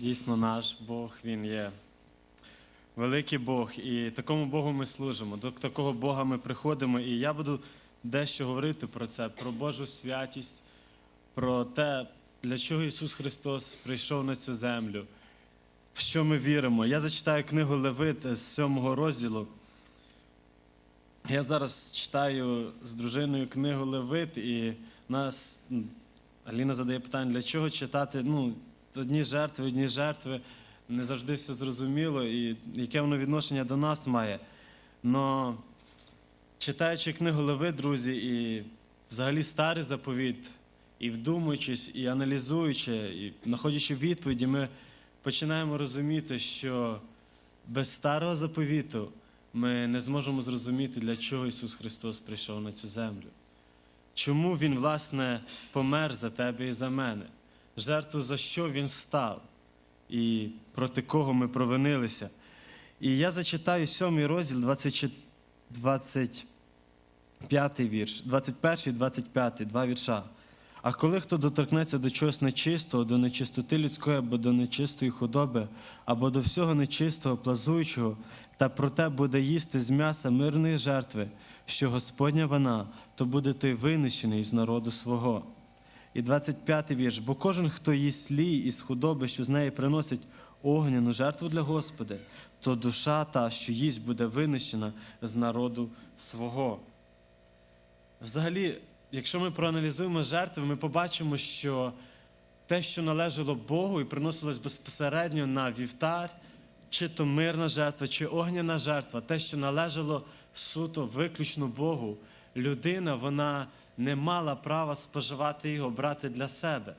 дійсно наш Бог, Він є великий Бог, і такому Богу ми служимо. До такого Бога ми приходимо. І я буду дещо говорити про це, про Божу святість, про те, для чого Ісус Христос прийшов на цю землю, в що ми віримо. Я зачитаю книгу Левит з сьомого розділу. Я зараз читаю з дружиною книгу Левит, і нас Аліна задає питання, для чого читати ну, одні жертви, одні жертви. Не завжди все зрозуміло, і яке воно відношення до нас має. Но читаючи книгу Леви, друзі, і взагалі старий заповіт, і вдумуючись, і аналізуючи, і знаходячи відповіді, ми починаємо розуміти, що без старого заповіту ми не зможемо зрозуміти, для чого Ісус Христос прийшов на цю землю. Чому Він, власне, помер за тебе і за мене? Жертву за що Він став? І проти кого ми провинилися. І я зачитаю сьомий розділ, 24, 25 вірш, 21 і 25, два вірша. А коли хто доторкнеться до чогось нечистого, до нечистоти людської або до нечистої худоби, або до всього нечистого, плазуючого, та проте буде їсти з м'яса мирної жертви, що Господня вона, то буде той винищений з народу свого. І 25 вірш. Бо кожен, хто їсть лій із худоби, що з неї приносить огняну жертву для Господа, то душа та, що їсть, буде винищена з народу свого. Взагалі, якщо ми проаналізуємо жертви, ми побачимо, що те, що належало Богу і приносилось безпосередньо на вівтар, чи то мирна жертва, чи огняна жертва, те, що належало суто виключно Богу, людина, вона не мала права споживати його, брати для себе.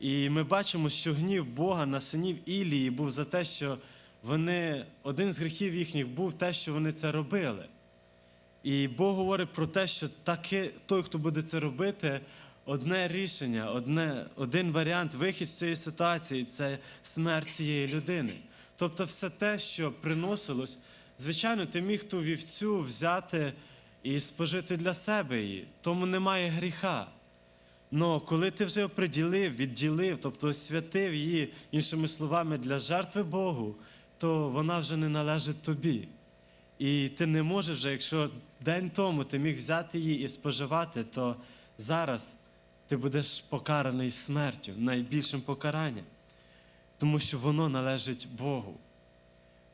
І ми бачимо, що гнів Бога на синів Ілії був за те, що вони, один з гріхів їхніх був те, що вони це робили. І Бог говорить про те, що таки той, хто буде це робити, одне рішення, одне, один варіант, вихід з цієї ситуації це смерть цієї людини. Тобто, все те, що приносилось, звичайно, ти міг ту вівцю взяти і спожити для себе її, тому немає гріха. Но коли ти вже оприділив, відділив, тобто освятив її, іншими словами, для жертви Богу, то вона вже не належить тобі. І ти не можеш вже, якщо день тому ти міг взяти її і споживати, то зараз ти будеш покараний смертю, найбільшим покаранням, тому що воно належить Богу.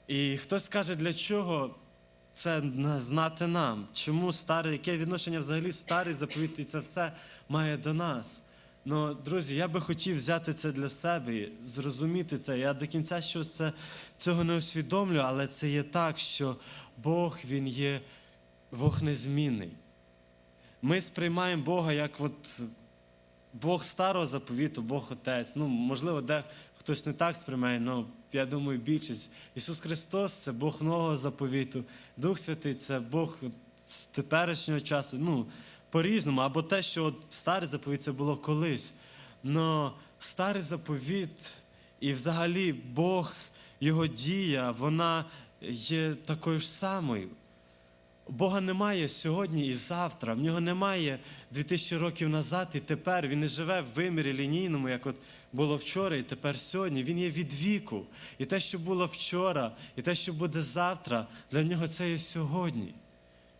І хтось скаже, для чого це знати нам? Чому старий, яке відношення взагалі старий заповіт і це все має до нас? Ну, друзі, я би хотів взяти це для себе, зрозуміти це. Я до кінця що це, цього не усвідомлю, але це є так, що Бог Він є Бог незмінний. Ми сприймаємо Бога як от Бог старого заповіту, Бог Отець. Ну, можливо, де хтось не так сприймає, але я думаю, більшість. Ісус Христос це Бог нового заповіту, Дух Святий це Бог з теперішнього часу. Ну, по-різному, або те, що от старий заповіт це було колись. Но старий заповіт і взагалі Бог, Його дія, вона є такою ж самою. Бога немає сьогодні і завтра. В нього немає 2000 років назад і тепер. Він не живе в вимірі лінійному, як от було вчора і тепер сьогодні. Він є від віку. І те, що було вчора, і те, що буде завтра, для нього це є сьогодні.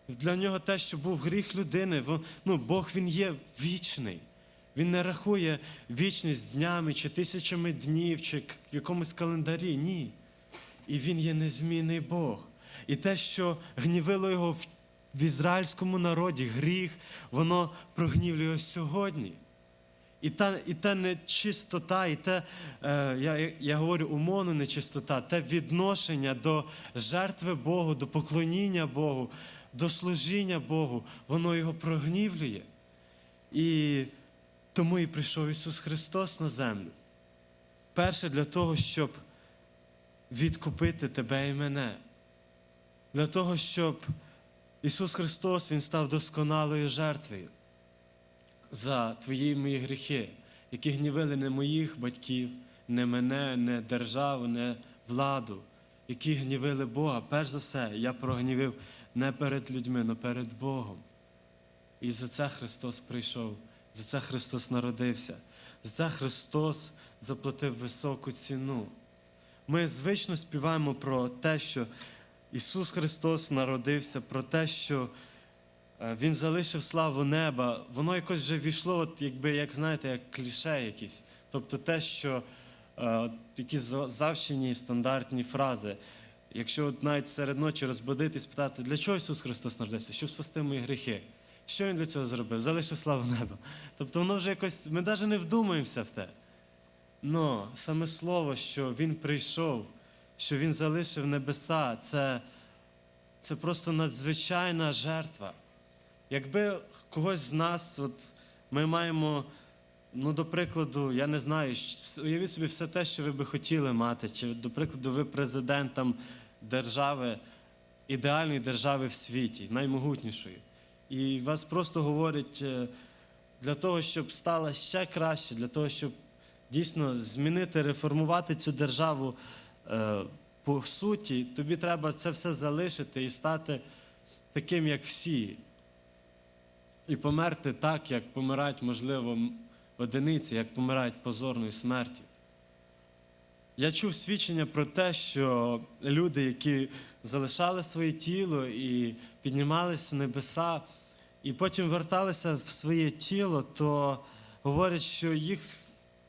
Для нього те, що був гріх людини, ну, Бог він є вічний. Він не рахує вічність днями чи тисячами днів, чи в якомусь календарі. Ні. І він є незмінний Бог. І те, що гнівило його в, ізраїльському народі, гріх, воно прогнівлює сьогодні. І та, і та нечистота, і те, е, я, я говорю умовно нечистота, те відношення до жертви Богу, до поклоніння Богу, до служіння Богу, воно його прогнівлює. І тому і прийшов Ісус Христос на землю. Перше для того, щоб відкупити тебе і мене. Для того, щоб Ісус Христос Він став досконалою жертвою за твої мої гріхи, які гнівили не моїх батьків, не мене, не державу, не владу, які гнівили Бога. Перш за все, я прогнівив не перед людьми, але перед Богом. І за це Христос прийшов, за це Христос народився, за це Христос заплатив високу ціну. Ми звично співаємо про те, що Ісус Христос народився, про те, що е, Він залишив славу неба. Воно якось вже війшло, от якби, як знаєте, як кліше якісь. Тобто те, що е, якісь за- завчені стандартні фрази. Якщо от навіть серед ночі розбудитись, питати, для чого Ісус Христос народився? Щоб спасти мої гріхи. Що Він для цього зробив? Залишив славу неба. Тобто воно вже якось, ми навіть не вдумаємося в те. Но саме слово, що Він прийшов, що Він залишив небеса, це, це просто надзвичайна жертва. Якби когось з нас, от ми маємо, ну, до прикладу, я не знаю, уявіть собі все те, що ви би хотіли мати, чи, до прикладу, ви президентом держави, ідеальної держави в світі, наймогутнішої. І вас просто говорять е, для того, щоб стало ще краще, для того, щоб дійсно змінити, реформувати цю державу по суті, тобі треба це все залишити і стати таким, як всі. І померти так, як помирають, можливо, одиниці, як помирають позорною смертю. Я чув свідчення про те, що люди, які залишали своє тіло і піднімалися в небеса, і потім верталися в своє тіло, то говорять, що їх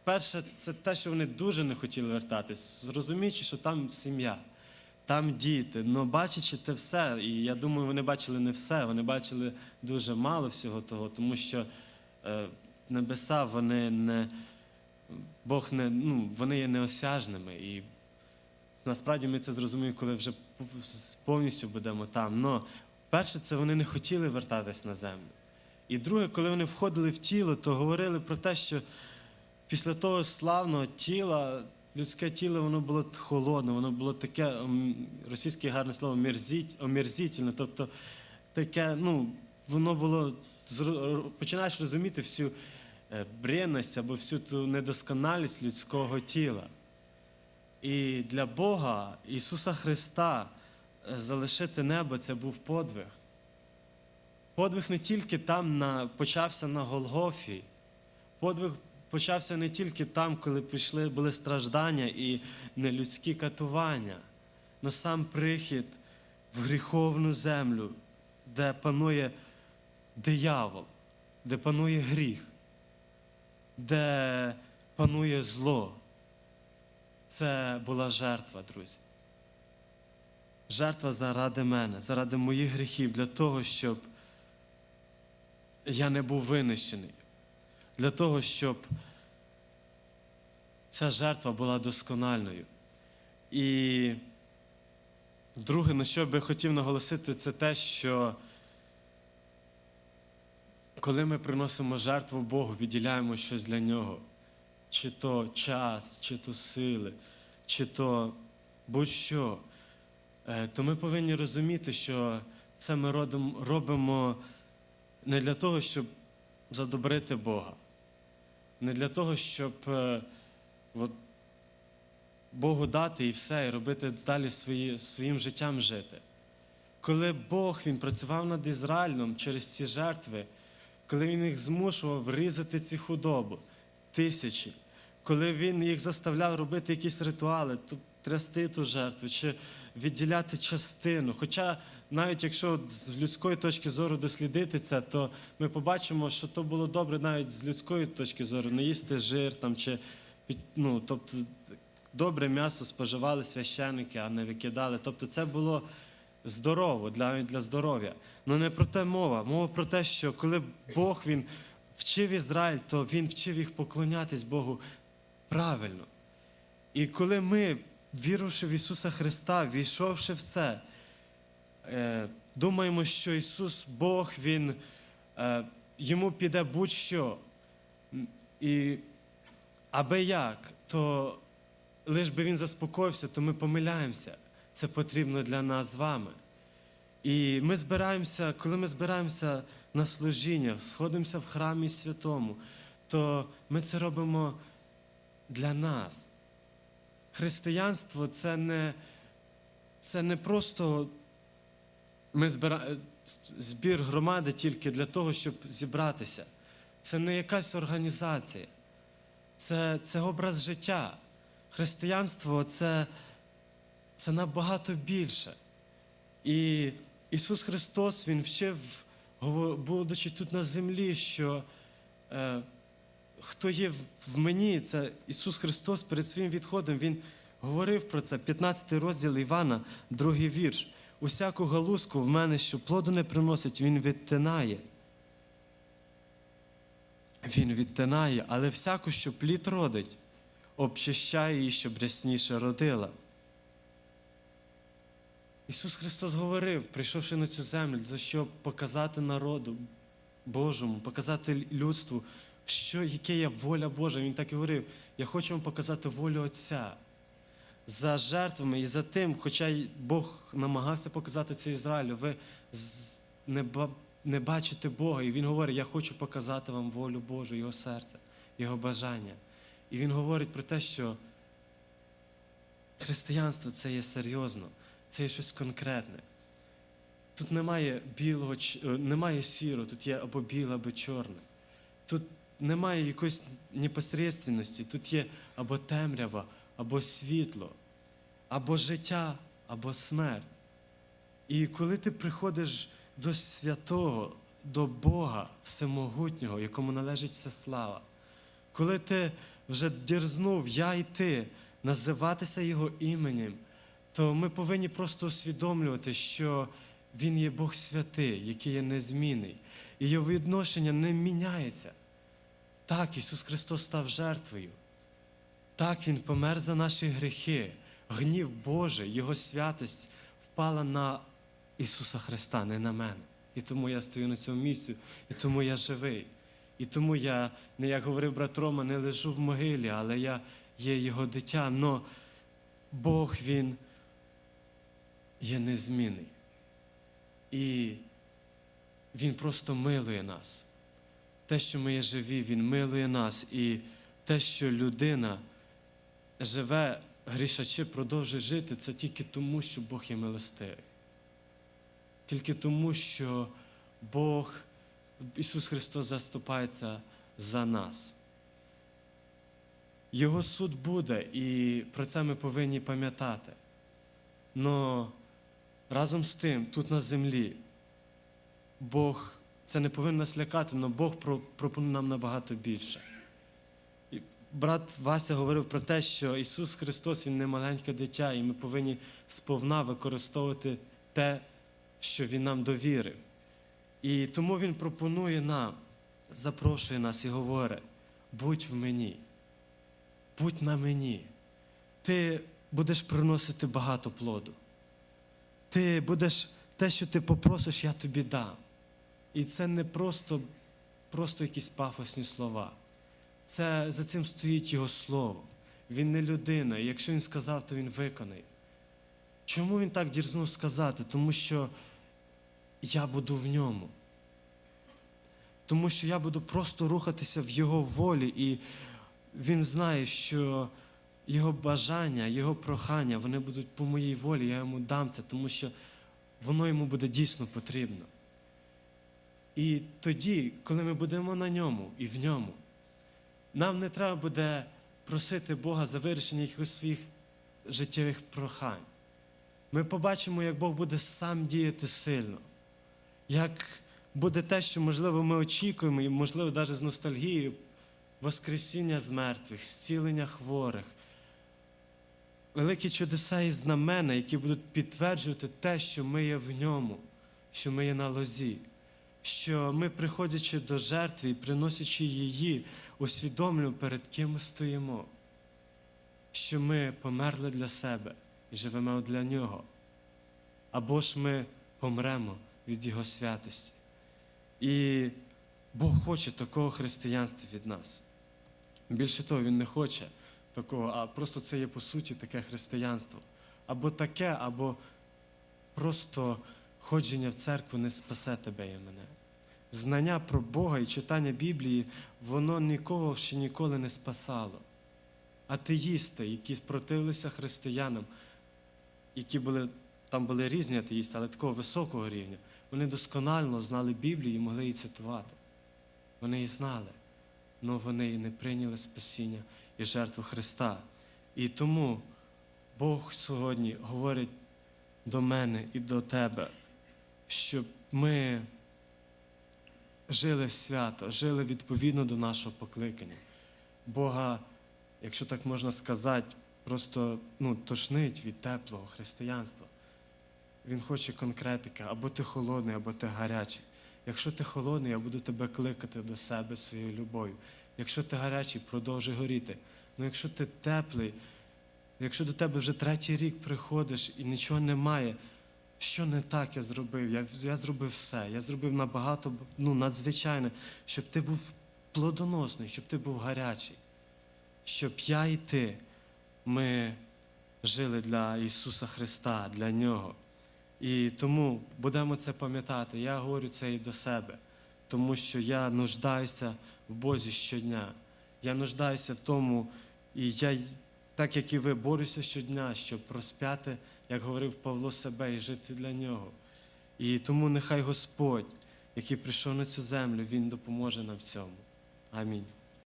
перше це те, що вони дуже не хотіли вертатись, зрозуміючи, що там сім'я, там діти. Ну, бачачи те все, і я думаю, вони бачили не все, вони бачили дуже мало всього того, тому що е, небеса, вони не. Бог не, ну, вони є неосяжними. І насправді ми це зрозуміємо, коли вже повністю будемо там. Но перше, це вони не хотіли вертатись на землю. І друге, коли вони входили в тіло, то говорили про те, що після того славного тіла, людське тіло, воно було холодне, воно було таке, російське гарне слово, мерзіть, тобто таке, ну, воно було, починаєш розуміти всю е, бренність або всю ту недосконалість людського тіла. І для Бога, Ісуса Христа, е, залишити небо це був подвиг. Подвиг не тільки там на, почався на Голгофі, подвиг почався не тільки там, коли пішли, були страждання і нелюдські катування, но сам прихід в гріховну землю, де панує диявол, де панує гріх, де панує зло. Це була жертва, друзі. Жертва заради мене, заради моїх гріхів, для того, щоб я не був винищений, для того, щоб ця жертва була доскональною. І друге, на що би хотів наголосити, це те, що коли ми приносимо жертву Богу, відділяємо щось для нього, чи то час, чи то сили, чи то будь-що, е, то ми повинні розуміти, що це ми робимо не для того, щоб задобрити Бога, не для того, щоб е, от, Богу дати і все, і робити далі свої, своїм життям жити. Коли Бог він працював над Ізраїлем через ці жертви, коли він їх змушував різати ці худобу, тисячі, коли він їх заставляв робити якісь ритуали, трясти ту жертву чи відділяти частину. Хоча навіть якщо з людської точки зору дослідити це, то ми побачимо, що то було добре навіть з людської точки зору, не їсти жир там чи ну, тобто добре м'ясо споживали священники, а не викидали. Тобто це було здорово для, для здоров'я. Ну не про те мова. Мова про те, що коли Бог він вчив Ізраїль, то він вчив їх поклонятись Богу правильно. І коли ми, віривши в Ісуса Христа, війшовши в це, думаємо, що Ісус Бог, Він е, йому піде будь-що. І аби як, то лиш би він заспокоївся, то ми помиляємося. Це потрібно для нас з вами. І ми збираємося, коли ми збираємося на служіння, сходимося в храмі святому, то ми це робимо для нас. Християнство це не, це не просто ми збира... збір громади тільки для того, щоб зібратися. Це не якась організація. це, це образ життя. Християнство це, це набагато більше. І Ісус Христос Він вчив, будучи тут на землі, що е, хто є в- в мені, це Ісус Христос перед своїм відходом, Він говорив про це, 15 розділ Івана, другий вірш. Усяку галузку в мене, що плоду не приносить, Він відтинає. Він відтинає, але всяку, що плід родить, обчищає її, щоб рясніше родила. Ісус Христос говорив, прийшовши на цю землю, за що показати народу Божому, показати людству, що, яке є воля Божа. Він так і говорив: я хочу вам показати волю Отця. За жертвами і за тим, хоча Бог намагався показати це Ізраїлю, ви не, бачите Бога. І Він говорить, я хочу показати вам волю Божу, Його серце, Його бажання. І Він говорить про те, що християнство це є серйозно, це є щось конкретне. Тут немає білого, е, немає сірого, тут є або біле, або чорне. Тут немає якоїсь непосередственності, тут є або темрява, або світло, або життя, або смерть. І коли ти приходиш до святого, до Бога Всемогутнього, якому належить вся слава, коли ти вже дерзнув я і ти називатися Його іменем, то ми повинні просто усвідомлювати, що Він є Бог святий, який є незмінний, і його відношення не міняється. Так, Ісус Христос став жертвою. Так, Він помер за наші гріхи. Гнів Божий, Його святость впала на Ісуса Христа, не на мене. І тому я стою на цьому місці, і тому я живий. І тому я, не як говорив брат Рома, не лежу в могилі, але я є Його дитя. Но Бог Він є незмінний. І Він просто милує нас. Те, що ми є живі, Він милує нас. І те, що людина живе, грішачи, продовжує жити, це тільки тому, що Бог є милостивий. Тільки тому, що Бог, Ісус Христос заступається за нас. Його суд буде, і про це ми повинні пам'ятати. Но разом з тим, тут на землі, Бог, це не повинно нас лякати, але Бог пропонує нам набагато більше. Брат Вася говорив про те, що Ісус Христос Він не маленьке дитя, і ми повинні сповна використовувати те, що Він нам довірив. І тому Він пропонує нам, запрошує нас і говорить: будь в мені, будь на мені. Ти будеш приносити багато плоду. Ти будеш те, що ти попросиш, я тобі дам. І це не просто, просто якісь пафосні слова. Це за цим стоїть Його слово. Він не людина, і якщо він сказав, то він виконає. Чому він так дірзнув сказати? Тому що я буду в ньому. Тому що я буду просто рухатися в Його волі, і він знає, що його бажання, його прохання, вони будуть по моїй волі, я йому дам це, тому що воно йому буде дійсно потрібно. І тоді, коли ми будемо на ньому і в ньому, нам не треба буде просити Бога за вирішення якихось своїх життєвих прохань. Ми побачимо, як Бог буде сам діяти сильно, як буде те, що, можливо, ми очікуємо, і, можливо, навіть з ностальгією, Воскресіння з мертвих, зцілення хворих, великі чудеса і знамена, які будуть підтверджувати те, що ми є в ньому, що ми є на лозі, що ми, приходячи до жертви і приносячи її, усвідомлюємо, перед ким ми стоїмо, що ми померли для себе і живемо для нього, або ж ми помремо від Його святості. І Бог хоче такого християнства від нас. Більше того, Він не хоче такого, а просто це є по суті таке християнство. Або таке, або просто ходження в церкву не спасе тебе і мене. Знання про Бога і читання Біблії, воно нікого ще ніколи не спасало. Атеїсти, які спротивилися християнам, які були, там були різні атеїсти, але такого високого рівня, вони досконально знали Біблію і могли її цитувати. Вони її знали. але вони і не прийняли спасіння і жертву Христа. І тому Бог сьогодні говорить до мене і до тебе, щоб ми жили свято, жили відповідно до нашого покликання. Бога, якщо так можна сказати, просто ну, тошнить від теплого християнства. Він хоче конкретики, або ти холодний, або ти гарячий. Якщо ти холодний, я буду тебе кликати до себе своєю любов'ю. Якщо ти гарячий, продовжуй горіти. Ну якщо ти теплий, якщо до тебе вже третій рік приходиш і нічого немає, що не так я зробив? Я, я зробив все. Я зробив набагато ну, надзвичайне, щоб ти був плодоносний, щоб ти був гарячий, щоб я і ти, ми жили для Ісуса Христа, для Нього. І тому будемо це пам'ятати. Я говорю це і до себе, тому що я нуждаюся в Бозі щодня. Я нуждаюся в тому, і я, так як і ви, борюся щодня, щоб розп'яти, як говорив Павло себе, і жити для нього. І тому нехай Господь, який прийшов на цю землю, Він допоможе нам в цьому. Амінь.